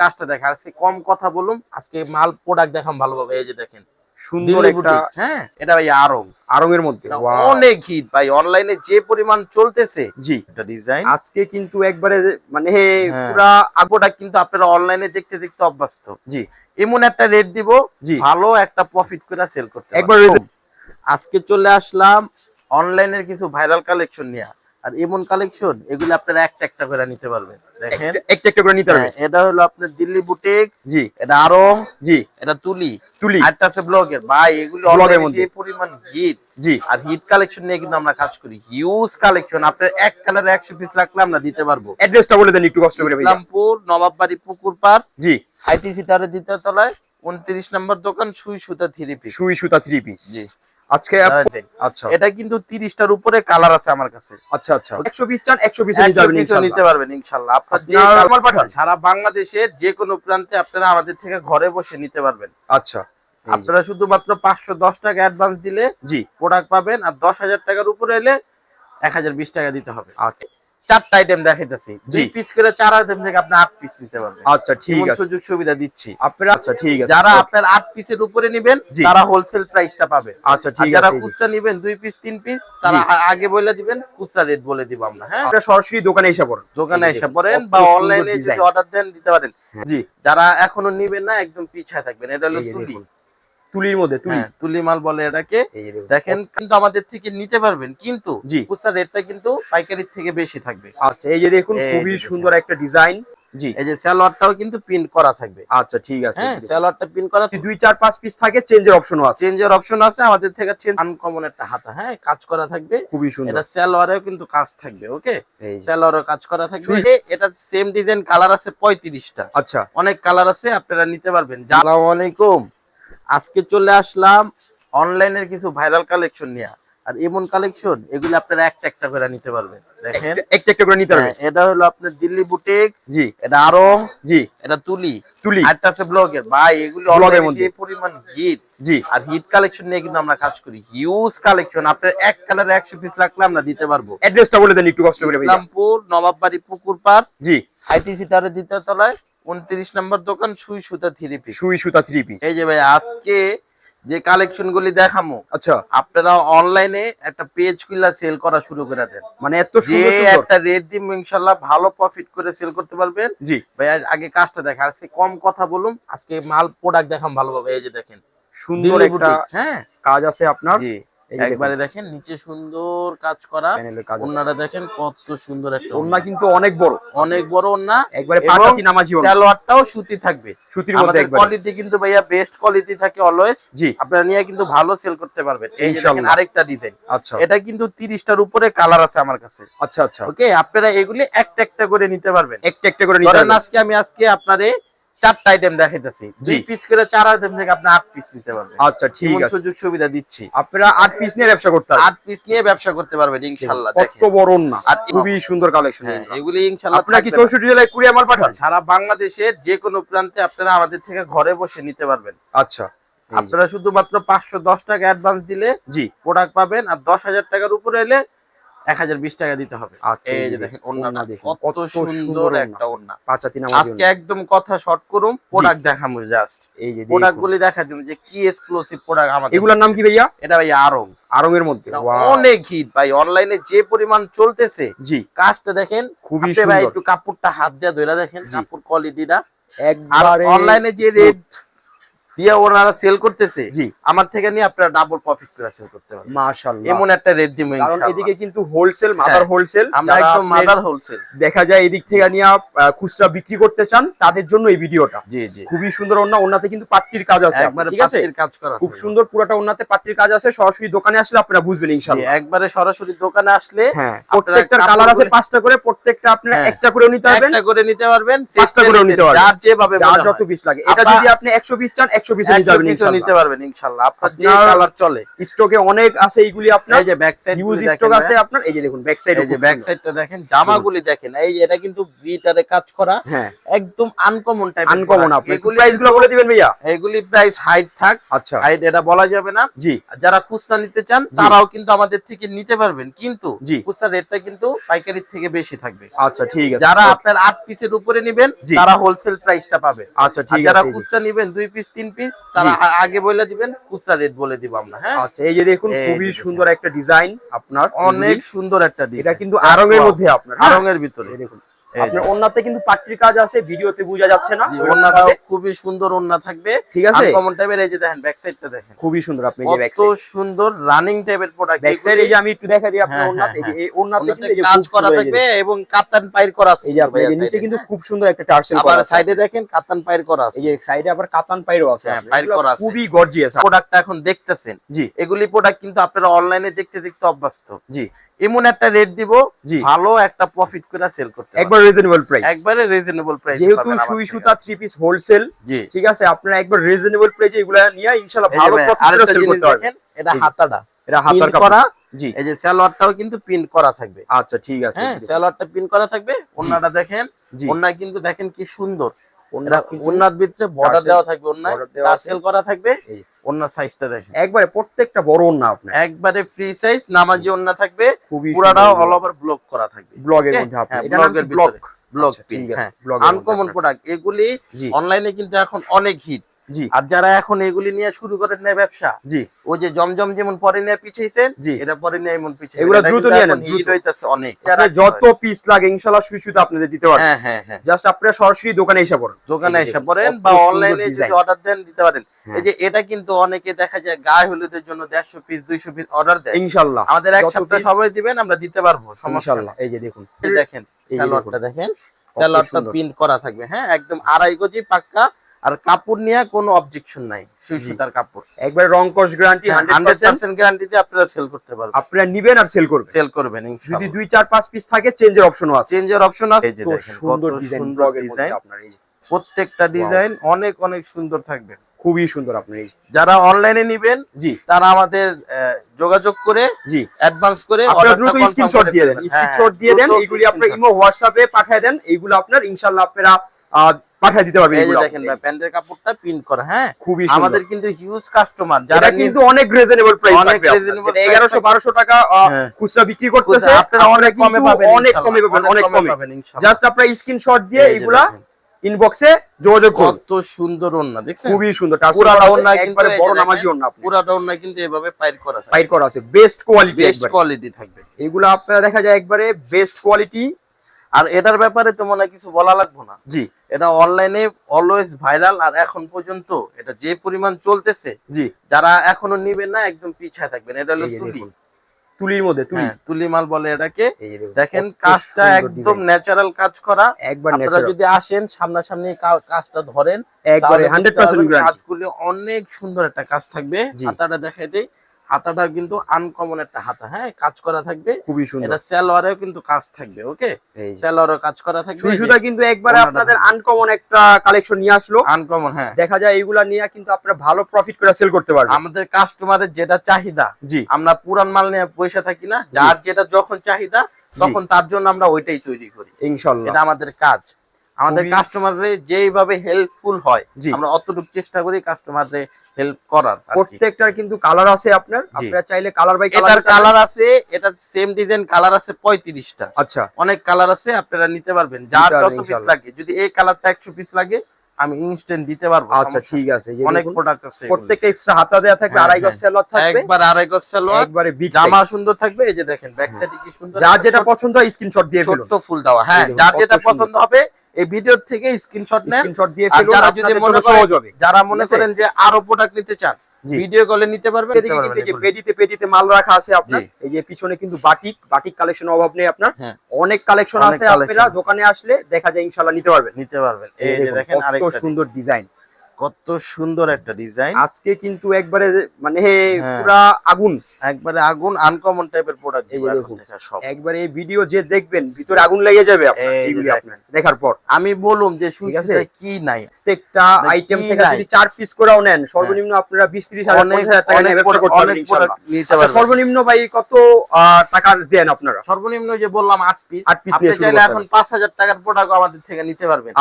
কাজটা দেখা। আজকে কম কথা বলুন আজকে মাল প্রোডাক্ট দেখাম ভালোভাবে এই যে দেখেন সুন্দর একটা হ্যাঁ? এটা ভাই আরং আরঙের মধ্যে। অনেক হিট ভাই অনলাইনে যে পরিমাণ চলতেছে জি। এটা ডিজাইন আজকে কিন্তু একবারে মানে হ্যাঁ। পুরা আগোটা কিন্তু আপনারা অনলাইনে দেখতে দেখতে অভ্যস্ত। জি। এমন একটা রেট দিব ভালো একটা প্রফিট করে সেল করতে একবার আজকে চলে আসলাম অনলাইনের কিছু ভাইরাল কালেকশন নিয়ে। আর এমন কালেকশন এগুলো আপনারা একটা একটা করে নিতে পারবেন। দেখেন। একটা- একটা করে নিতে পারবে হ্যাঁ, এটা হলো আপনার দিল্লি বুটিক জি। এটা আরও জি। এটা তুলি। তুলি। আরেকটা আছে ব্লগের ভাই এগুলো online মধ্যে। যে পরিমাণ হিট জি। আর হিট কালেকশন নিয়ে কিন্তু আমরা কাজ করি। হিউজ কালেকশন আপনার এক কালারে একশো পিস রাখলে আমরা দিতে পারব। অ্যাড্রেসটা বলে দেন একটু কষ্ট করে ভাইয়া। ইসলামপুর নবাববাড়ি পুকুর পাড়। জি। আইটিসি টারে দ্বিতীয় তলায় উনত্রিশ নম্বর দোকান সুই সুতা থ্রি পিস সুই সুতা থ্রি পিস জি। আজকে আচ্ছা। এটা কিন্তু তিরিশটার উপরে কালার আছে আমার কাছে। আচ্ছা আচ্ছা। একশো পিস চান একশো পিস নিতে পারবেন piece নিতে পারবেন ইনশাল্লাহ। আপনার যে কালার পাঠান। সারা বাংলাদেশের যে কোনো প্রান্তে আপনারা আমাদের থেকে ঘরে বসে নিতে পারবেন। আচ্ছা। আপনারা শুধুমাত্র পাঁচশো দশ টাকা অ্যাডভান্স দিলে জি। প্রোডাক্ট পাবেন আর দশ হাজার টাকার উপরে এলে এক হাজার বিশ টাকা দিতে হবে। আচ্ছা। চারটা আইটেম দেখাইতেছি। দুই পিস করে চার আইটেম থেকে আপনি আট পিস নিতে পারবেন। আচ্ছা ঠিক আছে। সুযোগ সুবিধা দিচ্ছি। আপনারা আচ্ছা ঠিক আছে। যারা আপনার আট পিসের উপরে নিবেন। তারা হোলসেল প্রাইসটা পাবে। আচ্ছা ঠিক আছে এই যে। খুচরা নিবেন দুই পিস তিন পিস তারা আগে বলে দিবেন খুচরা রেট বলে দিব আমরা হ্যাঁ? আপনারা সরাসরি দোকানে এসে পড়ুন। দোকানে এসে পড়েন বা অনলাইনে যদি অর্ডার দেন দিতে পারেন। জি। যারা এখনও নিবেন না একদম পিছায় থাকবেন। এটা হলো তুলি। তুলির মধ্যে তুলি। হ্যাঁ, তুলি মাল বলে এটাকে। দেখুন। কিন্তু আমাদের থেকে নিতে পারবেন কিন্তু জি। খুচরা রেটটা কিন্তু পাইকারির থেকে বেশি থাকবে। আচ্ছা এই যে দেখুন খুবই সুন্দর একটা ডিজাইন। জি। এই যে সালোয়ারটাও কিন্তু প্রিন্ট করা থাকবে। আচ্ছা ঠিক আছে। হ্যাঁ সালোয়ারটা প্রিন্ট করা দুই চার পাঁচ পিস থাকে চেঞ্জের অপশনও আছে। চেঞ্জের অপশন আছে আমাদের থেকে চেঞ্জ আনকমন একটা হাতা হ্যাঁ কাজ করা থাকবে। খুবই সুন্দর। এটা সালোয়ারেও কিন্তু কাজ থাকবে ওকে। সালোয়ারও কাজ করা থাকবে। এটা সেম ডিজাইন কালার আছে পঁয়ত্রিশটা। আচ্ছা। অনেক কালার আছে আপনারা নিতে পারবেন। আসসালামু আলাইকুম। আজকে চলে আসলাম অনলাইনের কিছু ভাইরাল কালেকশন নিয়ে। আর এমন কালেকশন এগুলো আপনারা একটা একটা করে নিতে পারবেন। দেখেন। একটা- একটা করে নিতে পারবে হ্যাঁ, এটা হলো আপনার দিল্লি বুটিক জি। এটা আরও জি। এটা তুলি। তুলি। আরেকটা আছে ব্লগের। ভাই এগুলো এর মধ্যে। যে পরিমাণ হিট জি। আর হিট কালেকশন নিয়ে কিন্তু আমরা কাজ করি। হিউজ কালেকশন আপনার এক কালারে একশো পিস রাখলে আমরা দিতে পারব। অ্যাড্রেসটা বলে দেন একটু কষ্ট করে ভাইয়া। ইসলামপুর নবাববাড়ি পুকুর পাড়। জি। আইটিসি টারে দ্বিতীয় তলায়। উনত্রিশ নম্বর দোকান সুই সুতা থ্রি পিস সুই সুতা থ্রি পিস এই যে ভাই আজকে যে কালেকশন গুলি দেখামো আচ্ছা। আপনারা অনলাইনে একটা পেজ খুলে সেল করা শুরু করে দেন। মানে এত সুন্দর সুন্দর। একটা রেট দিব ইনশাল্লাহ ভালো প্রফিট করে সেল করতে পারবেন। জি। ভাই আগে কাজটা দেখা আজকে কম কথা বলুন আজকে মাল প্রোডাক্ট দেখাম ভালোভাবে এই যে দেখেন। সুন্দর একটা হ্যাঁ। কাজ আছে আপনার। জি। একবারে দেখেন নিচে সুন্দর কাজ করা। ওনারা দেখেন কত সুন্দর একটা ওড়না কিন্তু অনেক বড়। অনেক বড় ওন্না একবারে পাটাতি নামাজি ওড়না। সালোয়ারটাও সুতি থাকবে। সুতির মধ্যে একবারে। কোয়ালিটি কিন্তু ভাইয়া বেস্ট কোয়ালিটি থাকে অলওয়েজ জি। আপনারা নিয়ে কিন্তু ভালো সেল করতে পারবেন। এই দেখেন আরেকটা ডিজাইন আচ্ছা। এটা কিন্তু তিরিশটার উপরে কালার আছে আমার কাছে। আচ্ছা আচ্ছা। ওকে আপনারা এগুলি একটা একটা করে নিতে পারবেন। একটা একটা করে নিতে পারবেন। আজকে আমি আজকে আপনারে চারটা আইটেম দেখাইতেছি। দুই পিস করে চার আইটেম থেকে আপনি আট পিস নিতে পারবেন। আচ্ছা ঠিক আছে। সুযোগ সুবিধা দিচ্ছি। আপনারা আট পিস নিয়ে ব্যবসা করতে আট পিস নিয়ে ব্যবসা করতে পারবেন ইনশাল্লাহ কত বড় আর খুবই সুন্দর কালেকশন হ্যাঁ এগুলি ইনশাল্লাহ আপনারা কি থাকবে। না। চৌষট্টি জেলায় কুড়িয়ে মাল পাঠান? সারা বাংলাদেশের যে কোনো প্রান্তে আপনারা আমাদের থেকে ঘরে বসে নিতে পারবেন। আচ্ছা। আপনারা শুধুমাত্র পাঁচশো দশ টাকা অ্যাডভান্স দিলে জি। প্রোডাক্ট পাবেন আর দশ হাজার টাকার উপরে এলে এক হাজার বিশ টাকা দিতে হবে। আচ্ছা এই যে দেখেন ওন্নাটা কত সুন্দর একটা ওন্না পাঁচাতি নামাজি আজকে একদম কথা শর্ট করুন প্রোডাক্ট দেখামু জাস্ট এই যে দেখুন। প্রোডাক্ট গুলি দেখা যে কি এক্সক্লুসিভ প্রোডাক্ট আমাদের এগুলোর নাম কি ভাইয়া? এটা ভাই আরং। আরঙের মধ্যে। অনেক হিট ভাই অনলাইনে যে পরিমাণ চলতেছে জি। কাজটা দেখেন খুবই আপনি ভাই একটু কাপড়টা হাত দিয়ে ধরে দেখেন। কাপড় কোয়ালিটিটা আর একবারে অনলাইনে যে রেট দিয়ে ওনারা সেল করতেছে জি। আমার থেকে নিয়ে আপনারা ডাবল প্রফিট করে সেল করতে পারবেন। মাশাআল্লাহ। এমন একটা রেট দিব কারণ এদিকে কিন্তু হোলসেল মাদার হোলসেল আমরা একদম মাদার হোলসেল দেখা যায় এদিক থেকে নিয়ে খুচরা বিক্রি করতে চান তাদের জন্য এই ভিডিওটা। জি জি। খুবই সুন্দর ওন্না ওন্নাতে কিন্তু পাত্তির কাজ আছে একবারে পাত্তির কাজ করা খুব সুন্দর পুরাটা ওন্নাতে পাত্তির কাজ আছে সরাসরি দোকানে আসলে আপনারা বুঝবেন ইনশাআল্লাহ। একবারে সরাসরি দোকানে আসলে হ্যাঁ কাপড় কালার আছে পাঁচটা করে প্রত্যেকটা আপনারা হ্যাঁ। একটা করেও নিতে পারবেন। একটা করে নিতে পারবেন পাঁচটা set, নিতে পারবেন। যার যেভাবে যার যত পিস লাগে। এটা যদি আপনি একশো পিস চান একশো পিস নিতে পারবেন পিসও নিতে পারবেন ইনশাল্লাহ। আপনার যে কালার চলে। স্টকে অনেক আছে এইগুলি আপনার। এই যে ব্যাক সাইড ইউজ স্টক আছে আপনার। এই যে দেখুন ব্যাক সাইড এই যে ব্যাক সাইডটা দেখেন জামাগুলি দেখেন। এই যে এটা কিন্তু গ্লিটারে কাজ করা। একদম আনকমন টাইপ আনকমন আপনি। এগুলি প্রাইস বলে দিবেন ভাইয়া। এগুলি প্রাইস হাইট থাক। আচ্ছা। হাইট এটা বলা যাবে না। জি। যারা খুচরা নিতে চান তারাও কিন্তু আমাদের থেকে নিতে পারবেন। কিন্তু জি। খুচরা রেটটা কিন্তু পাইকারির থেকে বেশি থাকবে। আচ্ছা ঠিক আছে। যারা আপনার আট পিসের উপরে নেবেন তারা হোলসেল প্রাইসটা পাবে। আচ্ছা ঠিক যারা আছে খুচরা নিবেন দুই পিস তিন পিস তারা আগে বলে দিবেন খুচরা রেট বলে দিব আমরা হ্যাঁ? আচ্ছা এই যে দেখুন খুবই সুন্দর একটা ডিজাইন আপনার অনেক সুন্দর একটা এটা ডিজাইন কিন্তু আরঙের মধ্যে আপনার হ্যাঁ? আরঙের ভিতরে। দেখুন। আপনার ওন্নাতে কিন্তু পাট্রি কাজ আছে ভিডিওতে বোঝা যাচ্ছে না। ওন্নাটাও খুবই সুন্দর ওন্না থাকবে। ঠিক আছে? আনকমন টাইপের এই যে দেখেন ব্যাক সাইডটা দেখেন। খুবই সুন্দর আপনি যে ব্যাক কত সুন্দর রানিং টাইপের প্রোডাক্ট ব্যাক সাইড এই যে আমি একটু দেখা দিই আপনার হ্যাঁ, ওন্নাতে এই হ্যাঁ, এই ওন্নাতে কিন্তু এই যে কাজ করা থাকবে এবং কাতান পাইর করা আছে। এই যে আপনার এই নিচে কিন্তু খুব সুন্দর একটা টার্সেল আবার সাইডে দেখেন কাতান পাইর করা আছে। এই যে সাইডে আবার কাতান পাইরও আছে। হ্যাঁ। পাইর করা আছে। খুবই গর্জিয়াস প্রোডাক্টটা এখন দেখতেছেন। জি। এগুলি প্রোডাক্ট কিন্তু আপনারা অনলাইনে দেখতে দেখতে অভ্যস্ত। জি। এমন একটা রেট দিব ভালো একটা প্রফিট করে সেল করতে একবার রিজনেবল প্রাইস। একবারে রিজনেবল প্রাইস যেহেতু সুই সুতা থ্রি পিস হোলসেল ঠিক আছে আপনারা একবার রিজনেবল প্রাইসে এগুলা নিয়ে ইনশাআল্লাহ ভালো প্রফিট করে সেল করতে পারবেন। এটা হাতাটা। এটা হাতার কাপড়। করা জি। এই যে সালোয়ারটাও কিন্তু প্রিন্ট করা থাকবে। আচ্ছা ঠিক আছে হ্যাঁ সালোয়ারটা প্রিন্ট করা থাকবে ওন্নাটা দেখেন ওন্না কিন্তু দেখেন কি সুন্দর। ওন্না ওন্নার ভিতরে বর্ডার দেওয়া থাকবে border দেওয়া করা থাকবে। ওন্নার সাইজটা দেখেন। একবারে প্রত্যেকটা বড় ওন্না আপনার। একবারে ফ্রি সাইজ নামাজি ওন্না থাকবে পুরাটাও অল ওভার ব্লক করা থাকবে। ব্লগের মধ্যে এটা ব্লগের ব্লগ ব্লক আচ্ছা, পিন হ্যাঁ। আনকমন প্রোডাক্ট এগুলি অনলাইনে কিন্তু এখন অনেক হিট জি। আর যারা এখন এগুলি নিয়ে শুরু করেন না ব্যবসা জি। ওই যে জমজম যেমন পরে নিয়ে পিছাইছেন জি। এটা পরে নিয়ে এমন পিছাই এগুলা দ্রুত নিয়ে নেন, হিট হইতাছে অনেক। আপনার যত পিস লাগে ইনশাআল্লাহ সুই সুতা আপনাদের দিতে পারবেন। হ্যাঁ হ্যাঁ হ্যাঁ। জাস্ট আপনারা সরাসরি দোকানে এসে পড়ুন। দোকানে এসে পড়েন বা অনলাইনে যদি অর্ডার দেন দিতে পারেন। হ্যাঁ। এই যে এটা কিন্তু অনেকে দেখা যায় গায়ে হলুদের জন্য দেড়শো পিস দুইশো পিস অর্ডার দেয়। ইনশাআল্লাহ। আমাদের এক সপ্তাহ সবাই দিবেন আমরা দিতে পারব সমস্যা এই যে দেখুন। দেখেন এই স্যালোয়ারটা দেখেন। কত স্যালোয়ারটা প্রিন্ট করা থাকবে হ্যাঁ একদম আড়াই গজি পাক্কা। আর কাপড় নিয়ে কোনো অবজেকশন নাই সুই। সুতার কাপড়। একবার রং কস গ্যারান্টি হান্ড্রেড হান্ড্রেড পার্সেন্ট গ্যারান্টিতে আপনারা সেল করতে পারবেন। আপনারা নিবেন আর সেল করবেন। সেল করবেন যদি ইনশাআল্লাহ দুই চার পাঁচ পিস থাকে চেঞ্জের অপশনও আছে। চেঞ্জের অপশন আছে। এই যে দেখেন কত সুন্দর ডিজাইন আপনার এই যে প্রত্যেকটা ডিজাইন অনেক অনেক সুন্দর থাকবে। খুবই সুন্দর আপনি এই যারা অনলাইনে নিবেন জি। তারা আমাদের যোগাযোগ করে জি। অ্যাডভান্স করে আপনারা দ্রুত স্ক্রিনশট দিয়ে দেন। হ্যাঁ, স্ক্রিনশট দিয়ে দেন এইগুলি আপনার। ইমো হোয়াটসঅ্যাপে পাঠিয়ে দেন এগুলো আপনার ইনশাআল্লাহ আপনারা পাঠিয়ে দিতে পারবেন এই দেখেন ভাই প্যান্টের কাপড়টা প্রিন্ট করা হ্যাঁ? খুবই আমাদের কিন্তু হিউজ কাস্টমার যারা কিন্তু অনেক রিজনেবল প্রাইস অনেক থাকবে reasonable price এগারোশো থাকবে। বারোশো টাকা হ্যাঁ। খুচরা বিক্রি করতেছে আপনারা অনেক কমে পাবেন অনেক কমে পাবেন অনেক কমে পাবেন ইনশাআল্লাহ। জাস্ট আপনার স্ক্রিনশট দিয়ে এই এইগুলা ইনবক্সে যোগাযোগ করুন। কত সুন্দর ওন্না দেখছেন? খুবই সুন্দর। পুরা ওন্না কিন্তু একবারে বড় নামাজি ওন্না পুরাটা ওন্না কিন্তু এভাবে পাইর করা থাকে। ফাইট করা আছে। বেস্ট কোয়ালিটি বেস্ট কোয়ালিটি থাকবে। এগুলো আপনারা দেখা যায় একবারে বেস্ট কোয়ালিটি আর এটার ব্যাপারে তো মনে কিছু বলা লাগবে না। জি। এটা অনলাইনে অলওয়েজ ভাইরাল আর এখন পর্যন্ত এটা যে পরিমাণ চলতেছে জি। যারা এখনও নিবেন না একদম পিছায় থাকবেন। এটা হলো তুলি। তুলির মধ্যে তুলি। হ্যাঁ তুলি মাল বলে এটাকে। দেখুন, কাজটা একদম ন্যাচারাল কাজ করা। একবার আপনারা যদি আসেন সামনাসামনি কাজটা ধরেন একবারে 100% গ্যারান্টি কাজগুলি অনেক সুন্দর একটা কাজ থাকবে। হাতাটা দেখাই দেই হাতাটা কিন্তু আনকমন একটা হাতা হ্যাঁ? কাজ করা থাকবে। খুবই সুন্দর। এটা সালোয়ারেও কিন্তু কাজ থাকবে ওকে? এই কাজ করা থাকবে। সুতা কিন্তু একবারে আপনাদের আনকমন একটা কালেকশন নিয়ে আসলো। আনকমন হ্যাঁ। দেখা যায় এইগুলা নিয়ে কিন্তু আপনারা ভালো প্রফিট করে সেল করতে পারবেন। আমাদের কাস্টমারের যেটা চাহিদা জি। আমরা পুরান মাল নিয়ে পয়সা থাকি না যার যেটা যখন চাহিদা তখন তার জন্য আমরা ওইটাই তৈরি করি। ইনশাআল্লাহ এটা আমাদের কাজ। আমাদের খুবই- কাস্টমারে যেইভাবে হেল্পফুল হয় আমরা অতটুকু চেষ্টা করি কাস্টমারে হেল্প করার প্রত্যেকটার কিন্তু কালার আছে আপনার আপনারা চাইলে কালার বাই এটার কালার কালার আছে এটার সেম ডিজাইন কালার আছে পঁয়ত্রিশটা। আচ্ছা। অনেক কালার আছে আপনারা নিতে পারবেন। যার যত পিস লাগে যদি এই কালারটা একশো পিস লাগে আমি ইনস্ট্যান্ট দিতে পারব আচ্ছা ঠিক আছে। অনেক প্রোডাক্ট আছে প্রত্যেকটা এক্সট্রা হাতা দেয়া থাকবে হ্যাঁ, আড়াই গজ হ্যাঁ। সেলর থাকবে। একবার আড়াই গজ সালোয়ার একবারে জামা সুন্দর থাকবে এই যে দেখেন ব্যাক সাইডে কি সুন্দর যার যেটা পছন্দ হয় স্ক্রিনশট দিয়ে ফেলুন। ছোট্ট ফুল দেওয়া হ্যাঁ যার যেটা পছন্দ হবে এই ভিডিও থেকে স্ক্রিনশট নেন। স্ক্রিনশট দিয়ে ফেলুন যারা যদি মনে করেন- সহজ হবে। যারা মনে করেন যে আরও প্রোডাক্ট নিতে চান ভিডিও কলে নিতে পারবেন। এদিকে কিন্তু যে পেটিতে পেটিতে মাল রাখা আছে আপনার। এই যে পিছনে কিন্তু বাটিক বাটিক কালেকশন অভাব নেই আপনার। হ্যাঁ। অনেক কালেকশন আছে আপনারা দোকানে আসলে দেখা যায় ইনশাআল্লাহ নিতে পারবেন। নিতে পারবেন। এই যে দেখেন আরেকটা সুন্দর ডিজাইন কত সুন্দর একটা ডিজাইন আজকে কিন্তু একবারে মানে হ্যাঁ। পুরা আগুন। একবারে আগুন আনকমন টাইপের প্রোডাক্ট। দেখা সব। একবারে এই ভিডিও যে দেখবেন ভিতরে আগুন লেগে যাবে আপনার, দেখার পর। আমি বলুম যে? সুইচটা কি নাই? প্রত্যেকটা মানে আইটেম থেকে যদি চার পিস করেও নেন সর্বনিম্ন আপনারা বিশ ত্রিশ হাজার অনেক পঞ্চাশ হাজার টাকা নিয়ে ব্যবসা করতে product- পারবেন ইনশাআল্লাহ। আচ্ছা, সর্বনিম্ন ভাই কত আহ, টাকা দেন আপনারা? সর্বনিম্ন যে বললাম আট পিস আট piece আপনি চাইলে এখন পাঁচ হাজার টাকার প্রোডাক্ট আমাদের থেকে নিতে পারবেন।